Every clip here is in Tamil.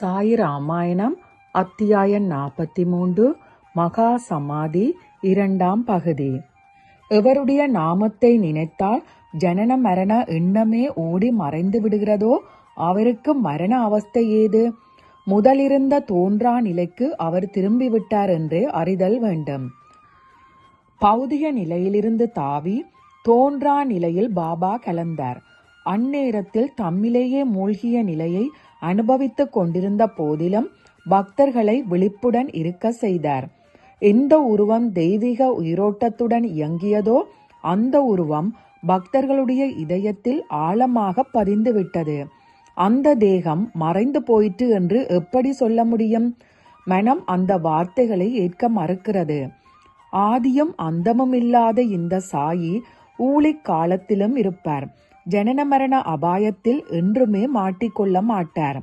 சாய் ராமாயணம் அத்தியாயம் நாற்பத்தி மூன்று மகா சமாதி இரண்டாம் பகுதி. எவருடைய நாமத்தை நினைத்தால் ஜனன மரண எண்ணமே ஓடி மறைந்து விடுகிறதோ அவருக்கு மரண அவஸ்தை ஏது? முதலிருந்த தோன்றா நிலைக்கு அவர் திரும்பிவிட்டார் என்று அறிதல் வேண்டும். பௌதிக நிலையிலிருந்து தாவி தோன்றா நிலையில் பாபா கலந்தார். அந்நேரத்தில் தம்மிலேயே மூழ்கிய நிலையை அனுபவித்துக் கொண்டிருந்த போதிலும் பக்தர்களை விழிப்புடன் இருக்க செய்தார். எந்த உருவம் தெய்வீக உயிரோட்டத்துடன் இயங்கியதோ அந்த உருவம் பக்தர்களுடைய இதயத்தில் ஆழமாக பதிந்துவிட்டது. அந்த தேகம் மறைந்து போயிற்று என்று எப்படி சொல்ல முடியும்? மனம் அந்த வார்த்தைகளை ஏற்க மறுக்கிறது. ஆதியும் அந்தமும் இல்லாத இந்த சாயி ஊழிக் காலத்திலும் இருப்பார். ஜனன மரண அபாயத்தில் என்றுமே மாட்டிக்கொள்ள மாட்டார்.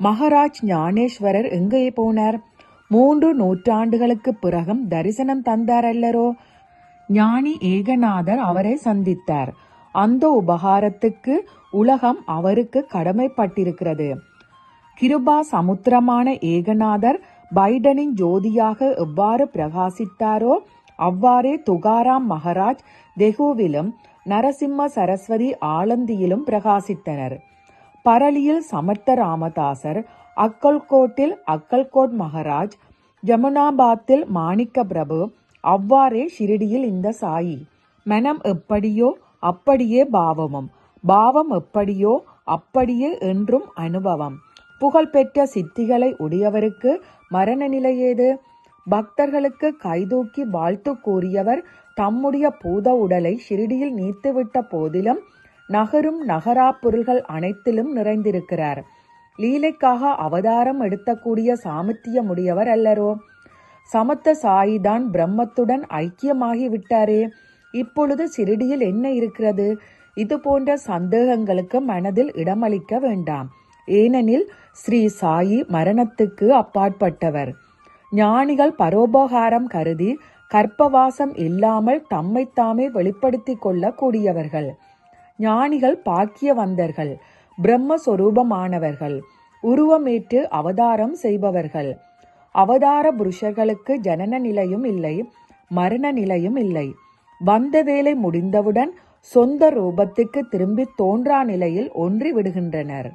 மகாராஜ் ஞானேஸ்வரர் எங்கே போனார்? மூன்று நூற்றாண்டுகளுக்கு பிறகும் தரிசனம் தந்தார் அல்லரோ? ஞானி ஏகநாதர் அவரை சந்தித்தார். அந்த உபகாரத்துக்கு உலகம் அவருக்கு கடமைப்பட்டிருக்கிறது. கிருபா சமுத்திரமான ஏகநாதர் பைடனின் ஜோதியாக எவ்வாறு பிரகாசித்தாரோ அவ்வாறே துகாராம் மகராஜ் தெகுவிலும் நரசிம்ம சரஸ்வதி ஆலந்தியிலும் பிரகாசித்தனர். பரளியில் சமர்த்த ராமதாசர் அக்கல்கோட்டில் அக்கல்கோட் மகராஜ் ஜமுனாபாத்தில் மாணிக்க பிரபு அவ்வாறே ஷிரடியில் இந்த சாயி. மனம் எப்படியோ அப்படியே பாவமும் பாவம் எப்படியோ அப்படியே என்றும் அனுபவம். புகழ்பெற்ற சித்திகளை உடையவருக்கு மரண நிலையேது பக்தர்களுக்கு கைதூக்கி வாழ்த்து கூறியவர் தம்முடைய பூத உடலை ஷிரடியில் நீத்துவிட்ட போதிலும் நகரும் நகரா பொருள்கள் அனைத்திலும் நிறைந்திருக்கிறார். லீலைக்காக அவதாரம் எடுத்தக்கூடிய சாமர்த்தியமுடையவர் அல்லரோ? சமத்த சாயிதான் பிரம்மத்துடன் ஐக்கியமாகி விட்டாரே. இப்பொழுது சிறிடியில் என்ன இருக்கிறது? இது போன்ற சந்தேகங்களுக்கு மனதில் இடமளிக்க வேண்டாம். ஏனெனில் ஸ்ரீ சாயி மரணத்துக்கு அப்பாற்பட்டவர். ஞானிகள் பரோபகாரம் கருதி கற்பவாசம் இல்லாமல் தம்மைத்தாமே வெளிப்படுத்திக் கொள்ளக்கூடியவர்கள். ஞானிகள் பாக்கியவந்தர்கள் பிரம்மஸ்வரூபமானவர்கள் உருவமேற்று அவதாரம் செய்பவர்கள். அவதார புருஷர்களுக்கு ஜனன நிலையும் இல்லை மரண நிலையும் இல்லை. வந்த வேலை முடிந்தவுடன் சொந்த ரூபத்துக்கு திரும்பி தோன்றா நிலையில் ஒன்றி விடுகின்றனர்.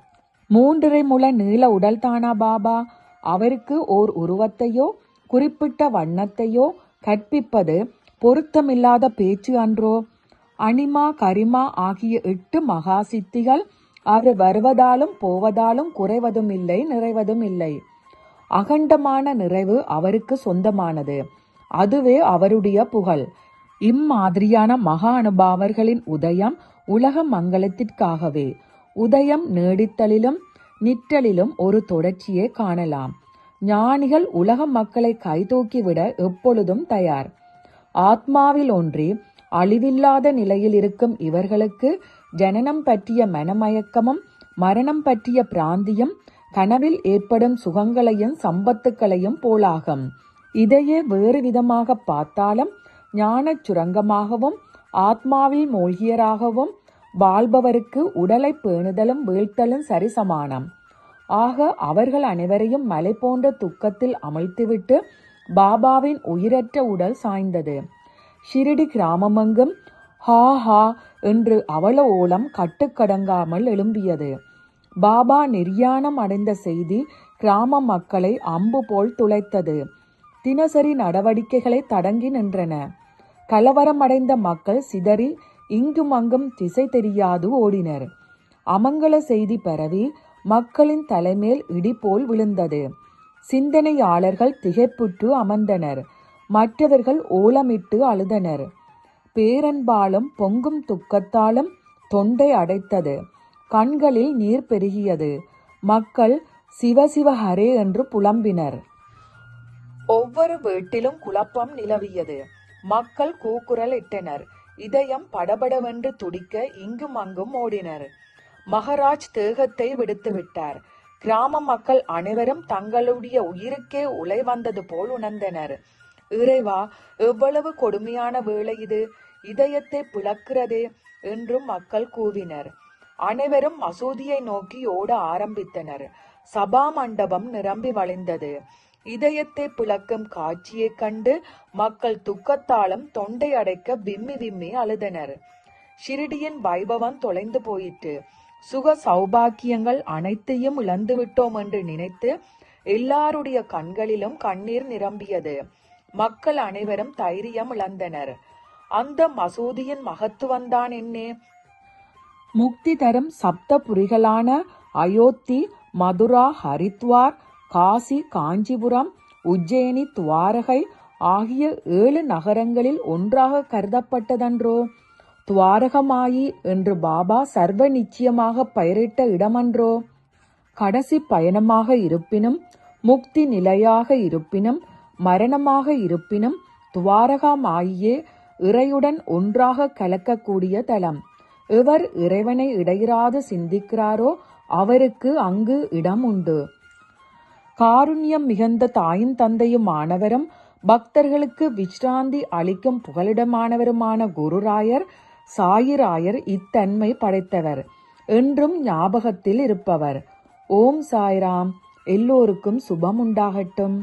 மூன்றரை முள நீள உடல்தானா பாபா? அவருக்கு ஓர் உருவத்தையோ குறிப்பிட்ட வண்ணத்தையோ கற்பிப்பது பொருத்தமில்லாத பேச்சு அன்றோ? அனிமா கரிமா ஆகிய எட்டு மகா சித்திகள் அவர் வருவதாலும் போவதாலும் குறைவதும் இல்லை நிறைவதும் இல்லை. அகண்டமான நிறைவு அவருக்கு சொந்தமானது. அதுவே அவருடைய புகழ். இம்மாதிரியான மகா அனுபாவர்களின் உதயம் உலக மங்களத்திற்காகவே. உதயம் நீடித்தலிலும் நிற்றலிலும் ஒரு தொடர்ச்சியை காணலாம். ஞானிகள் உலக மக்களை கைதூக்கிவிட எப்பொழுதும் தயார். ஆத்மாவில் ஒன்றி அழிவில்லாத நிலையில் இருக்கும் இவர்களுக்கு ஜனனம் பற்றிய மனமயக்கமும் மரணம் பற்றிய பிராந்தியம் கனவில் ஏற்படும் சுகங்களையும் சம்பத்துக்களையும் போலாகும். இதையே வேறு விதமாக பார்த்தாலும் ஞானச் சுரங்கமாகவும் ஆத்மாவில் மூழ்கியராகவும் வாழ்பவருக்கு உடலை பேணுதலும் வீழ்த்தலும் சரிசமானம். ஆக அவர்கள் அனைவரையும் மலை போன்ற துக்கத்தில் அமைத்துவிட்டு பாபாவின் உயிரற்ற உடல் சாய்ந்தது. ஷிரிடி கிராமமெங்கும் ஹா ஹா என்று அவல ஓலம் கட்டுக்கடங்காமல் எழும்பியது. பாபா நிர்யாணம் அடைந்த செய்தி கிராம மக்களை அம்பு போல் துளைத்தது. தினசரி நடவடிக்கைகளை தடங்கி நின்றன. கலவரம் அடைந்த மக்கள் சிதறி இங்கும் அங்கும் திசை தெரியாது ஓடினர். அமங்கல செய்தி பரவி மக்களின் தலைமேல் இடி போல் விழுந்தது. சிந்தனையாளர்கள் திகைப்புற்று அமர்ந்தனர். மற்றவர்கள் ஓலமிட்டு அழுதனர். பேரன்பாலும் பொங்கும் துக்கத்தாலும் தொண்டை அடைத்தது. கண்களில் நீர் பெருகியது. மக்கள் சிவசிவ ஹரே என்று புலம்பினர். ஒவ்வொரு வீட்டிலும் குழப்பம் நிலவியது. மக்கள் கூக்குரல் இட்டனர். இதயம் படபடவென்று துடிக்க இங்கும் அங்கும் ஓடினர். மகராஜ் தேகத்தை விடுத்துவிட்டார் கிராம மக்கள் அனைவரும் தங்களுடைய உயிருக்கே உலை வந்தது போல் உணர்ந்தனர். இறைவா எவ்வளவு கொடுமையான வேலை இது? இதயத்தை பிளக்கிறதே என்றும் மக்கள் கூவினர். அனைவரும் மசூதியை நோக்கி ஓட ஆரம்பித்தனர். சபா மண்டபம் நிரம்பி வழிந்தது. இதயத்தை பிளக்கும் காட்சியைக் கண்டு மக்கள் துக்கத்தாலும் தொண்டை அடைக்க விம்மி விம்மி அழுதனர். ஷிரிடியின் வைபவம் தொலைந்து போயிற்று. சுக சௌபாக்கியங்கள் அனைத்தையும் இழந்து விட்டோம் என்று நினைத்து எல்லாருடைய கண்களிலும் கண்ணீர் நிரம்பியது. மக்கள் அனைவரும் தைரியம் இழந்தனர். அந்த மசூதியின் மகத்துவம்தான் என்னே? முக்தி தரும் சப்தபுரிகளான அயோத்தி மதுரா ஹரித்வார் காசி காஞ்சிபுரம் உஜ்ஜயினி துவாரகை ஆகிய ஏழு நகரங்களில் ஒன்றாக கருதப்பட்டதன்றோ? துவாரகமாயி என்று பாபா சர்வ நிச்சயமாக பெயரிட்ட இடமன்றோ? கடைசி பயணமாக இருப்பினும் முக்தி நிலையாக இருப்பினும் மரணமாக இருப்பினும் துவாரகமாயியே இறையுடன் ஒன்றாக கலக்கக்கூடிய தலம். எவர் இறைவனை இடையிறாது சிந்திக்கிறாரோ அவருக்கு அங்கு இடம் உண்டு. காருண்யம் மிகுந்த தாயும் தந்தையும் ஆனவரும் பக்தர்களுக்கு விஷ்ராந்தி அளிக்கும் புகலிடமானவருமான குருராயர் சாயிராயர் இத்தன்மை படைத்தவர். என்றும் ஞாபகத்தில் இருப்பவர். ஓம் சாய்ராம். எல்லோருக்கும் சுபம் உண்டாகட்டும்